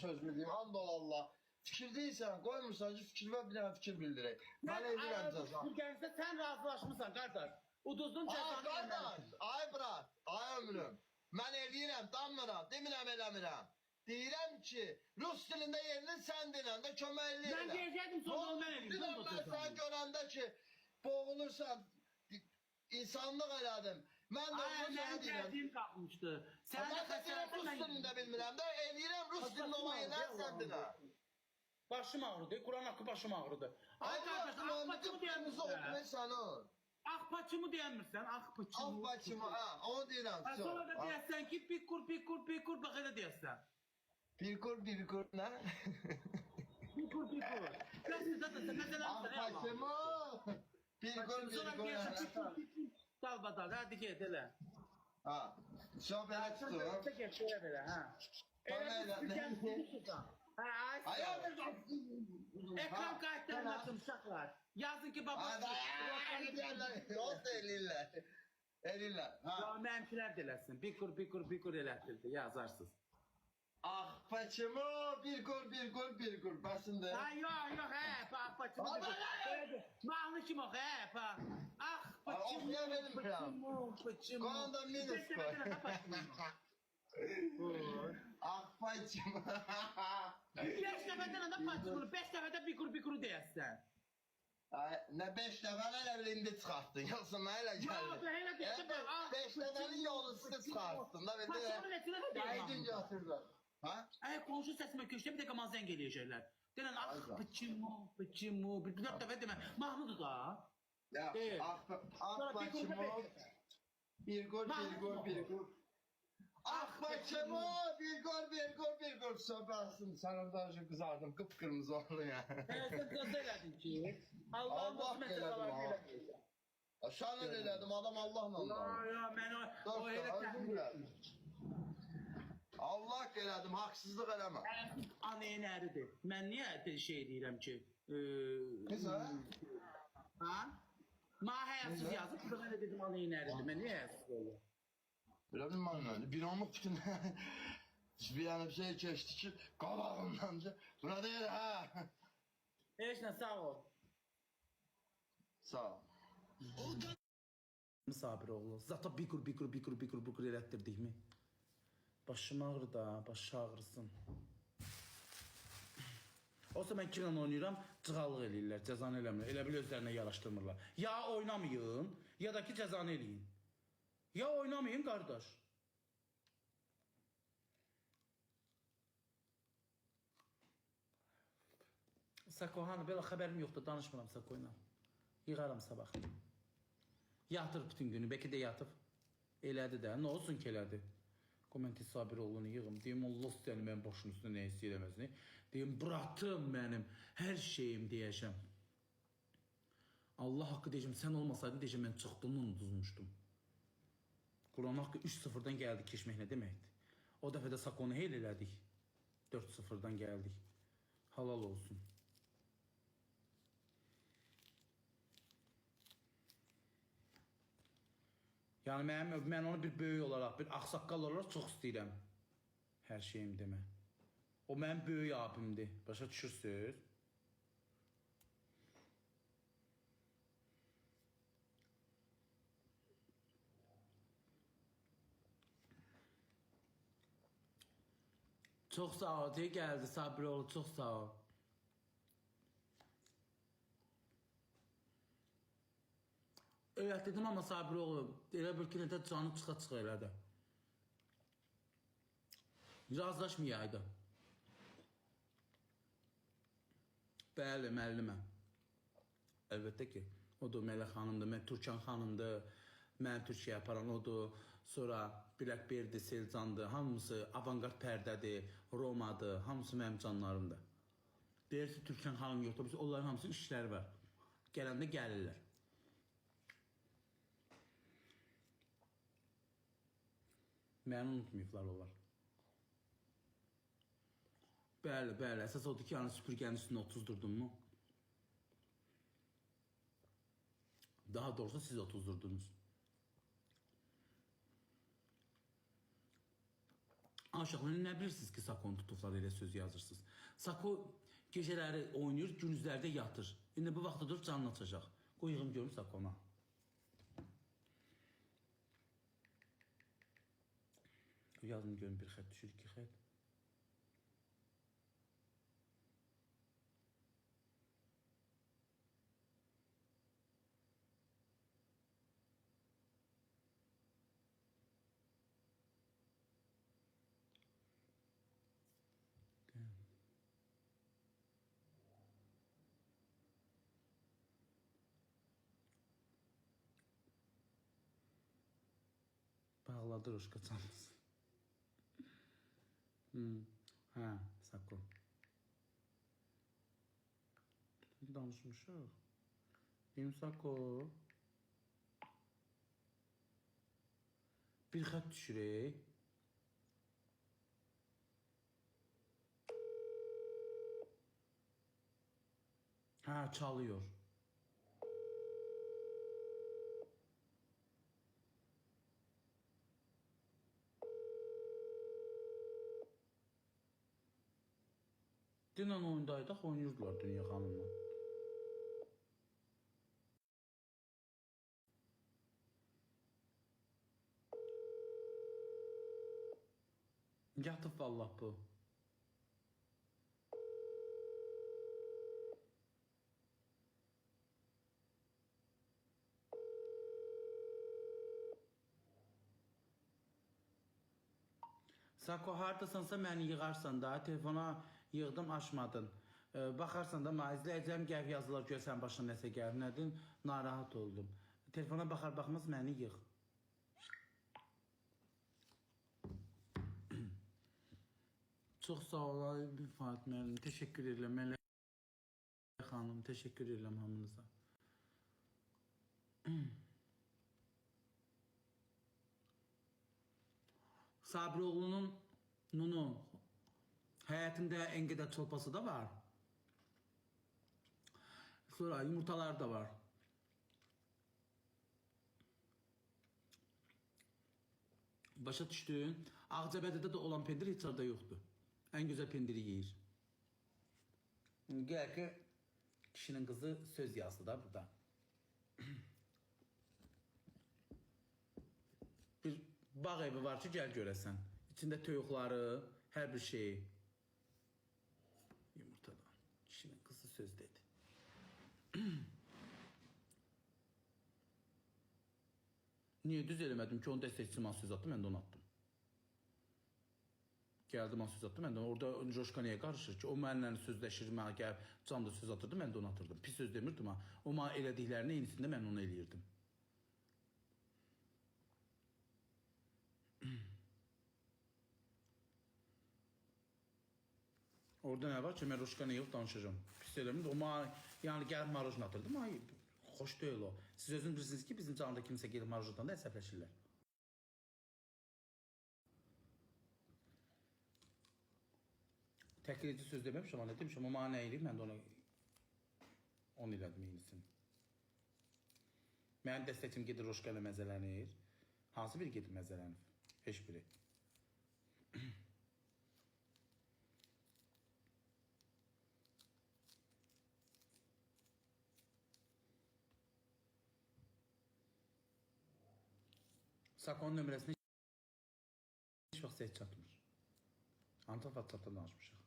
sözümü deyim. And ol Allah. Fikir değilsen koymursan ki fikir ver bir tane fikir bildirek. Ben edirəm cəza. Bu gəlsə sən razılaşmısan qardaş. Uduzdun Aa cəzanı qardaş, verməlisən. ay brat, ay ömrüm. Mən eləyirəm, danmıram, demirəm eləmirəm. Deyirəm ki, rus dilində yerini sən dinəndə köməkli Mən deyəcəkdim, sonra onu mən eləyim, mən sözüm. sən görəndə ki, boğulursan, insanlıq elədim. Mən də Ay, onu sənə mənim deyirəm. gəldiyim qalxmışdı. Sən Mən də də deyirəm, rus xəsarətlə dilində bilmirəm də, eləyirəm rus dilində olan yerlər sən dinə. Başım ağrıdı. Kur'an hakkı başım ağrıdı. Ay Ay kardeş, qardaşım, ah onu paçımı qıpqırmızı diyemmişsin. oxumayı sən ol. Ah paçımı diyemmişsin. Ah paçımı. Af bacımı, ha, onu deyirəm. Ha, Sonra da çox. diyesen ki pikur pikur pikur bak öyle diyesen. Bir kur, bir kur, nə? Pikur pikur. Ben zaten sen mesela Af bacımı. Bir kur, bir Sonra kur. pikur pikur. Hadi git hele. Ha, tutur. Tek et şöyle böyle ha. Ha, ay, ay. Ekran Ha, kayıtlarını ha. atın uşaklar. Yazın ki babası. Dost. Eləyirlər. Ya Ha. mənfilər deləsin. Pikur pikur pikur elətdirdi. Yazarsız. Ah bacımı, bir kur, bir kur, bir kur. Bəsində. Ay yok yok he bak paçımı. Hadi, hadi. Mahnı kim o he bak. Ah Paçımı. oxuya benim Paçımı paçımı. Qonda minus Beş də paçımı. Ah bacımı. Beş. Beş dəfədə pikur pikur deyəsən. Ay, nə 5 dəfə elə bil indi çıxartdın. Yoxsa mənə elə gəldi. Ya, elə deyəsən, bax, ah, 5 dəfənin yolunu sizə çıxartdın da. Paçımı neçə dəfə deyəm? Aydın götürdün. Ha? Ay qonşu səsimə köçdə bir dəqiqə mal zəng eləyəcəklər. Denən ah Ayda. paçımı paçımı. Bir dörd dəfə demə. Mahnıdır da. Ya, Evet. ah, ah Sonra bir bacımı. kurda Bir gol, bir gol, bir gol. Ah bacımı, bir gol, bir gol, bir gol. Söhbətsin, sən orada önce kızardım, kıpkırmızı oldu ya. Qız elədin ki. Allah'ın Allah qismət elədim, elədim. ha. Şan elədim, adam Allahla Ya da. ya mən o o elə özür dilərim. Allah elədim, haqsızlıq eləmə. Anayın əridir. Mən niyə şey deyirəm ki? E, Necə? ha? Ma yazıb, burada mən də dedim anayın əridir. Mən niyə həyasız olur? Belə bilməm, bir anlıq bütün bir yana bir şey keçdi ki, qabağımdanca. Buna deyir, ha. Nə, sağ ol. Sağ ol. Misafir oğlu. Zata bikur bikur bikur bikur bikur elətdirdik mi? Başım ağrır da, başı ağrısın. Olsa mən kimlə oynayıram, cığallıq eləyirlər, cəzanı eləmirlər. Elə bil özlərinə yaraşdırmırlar. Ya oynamayın, ya da ki cəzanı eləyin. Ya oynamayın qardaş. Sako hanı, belə xəbərim yoxdur, danışmıram Sako ilə. Yığaram sabah. Yatır bütün günü, bəlkə də yatıb. Elədi də, nə olsun ki elədi. Komenti Sabiroğlu'nu yığım. Deyim Allah səni mənim başın üstündə nə istəyir eləməsini. Deyim bıraktım mənim hər şeyim deyəcəm. Allah haqqı deyəcəm, sən olmasaydın deyəcəm mən çıxdığımı unutmuşdum. Quran haqqı 3-0-dan gəldi keçmək nə deməkdir? O dəfə də Sakonu heyl elədik. 4-0-dan gəldik. Halal olsun. Yəni mənim mən onu bir böyük olaraq, bir ağsaqqal olaraq çox istəyirəm. Hər şeyim demə. O mənim böyük abimdir. Başa düşürsüz? Çox sağ ol. Deyə gəldi Sabiroğlu. Çox sağ ol. Evet dedim ama Sabiroğlu elə bir ki canı çıxa çıxa elədi. Razılaşmayaydı. Bəli, müəllimə. Əlbəttə ki, odur Mələk xanımdır, mən Türkan xanımdır, mən Türkiyəyə aparan odur. Sonra Blackberry, Selcandır, hamısı avangard pərdədir, Romadır, hamısı mənim canlarımdır. Deyirsə Türkan xanım yoxdur, biz onların hamısı işləri var. Gələndə gəlirlər. Məni unutmayıblar onlar. Bəli, bəli. Əsas odur ki, yəni süpürgənin üstünə 30 durdun mu? Daha doğrusu siz 30 durdunuz. Aşıqlar nə bilirsiniz ki, Sakon tutublar elə söz yazırsınız. Sako gecələri oynayır, gündüzlərdə yatır. İndi bu vaxtda durub canını açacaq. Qoyğum görüm Sakona. Yazın görüm bir xət düşür, iki xət. Bağladı Roşka çantasını. Hmm. Hə, Sako. Danışmışıq. Deyim Sako. Bir xət düşürək. Hə, çalıyor. Dünən oyundaydıq, oynayırdılar Dünya xanımla. Yatıb vallah bu. Sako hardasınsa məni yığarsan da, telefona yığdım açmadın. Ee, baxarsan da izləyəcəm gəl yazılar görsən başına nəsə gəlir, nədin? Narahat oldum. Telefona baxar baxmaz məni yığ. Çox sağ ol Fatimə müəllim. Təşəkkür edirəm Mələk xanım. Təşəkkür edirəm hamınıza. Sabiroğlu'nun Nunu hayatında en kadar çolpası da var. Sonra yumurtalar da var. Başa düşdün? Ağcabədidə də olan pendir heç orada yoxdur. En güzel pendiri yeyir. Gəl ki, kişinin kızı söz yazdı da burada. Bir bağ evi var ki, gəl görəsən. İçində toyuqları, hər bir şeyi. Yumurtadan. Kişinin kızı söz dedi. Niye düz eləmədim ki, onu dəstəkçi söz attı, mən də onu attım. Gəldi söz attı, mən də orada Coşka niyə qarışır ki, o mənlə sözləşir, mənə gəlib can da söz atırdı, mən də onu atırdım. Pis söz demirdim ha. O mənə elədiklərinin eynisində mən onu eləyirdim. Orada nə var ki, mən Roşka niyə danışacağım. Pis eləmir. O mənə yəni gəlib marojna atırdı. Mənə xoş deyil o. Siz özünüz bilirsiniz ki, bizim canında kimsə gedib marojnadan da əsəbləşirlər. Təklici söz deməmişəm, amma nə demişəm, mənə nə eləyib, mən də ona onu elədim eynisini. Mənim dəstəkçim gedir Roşka ilə məzələnir. Hansı biri gedir məzələnir? Heç biri. Sakon nömrəsini şəxsiyyət çatmır. Antafat çatan açmışıq.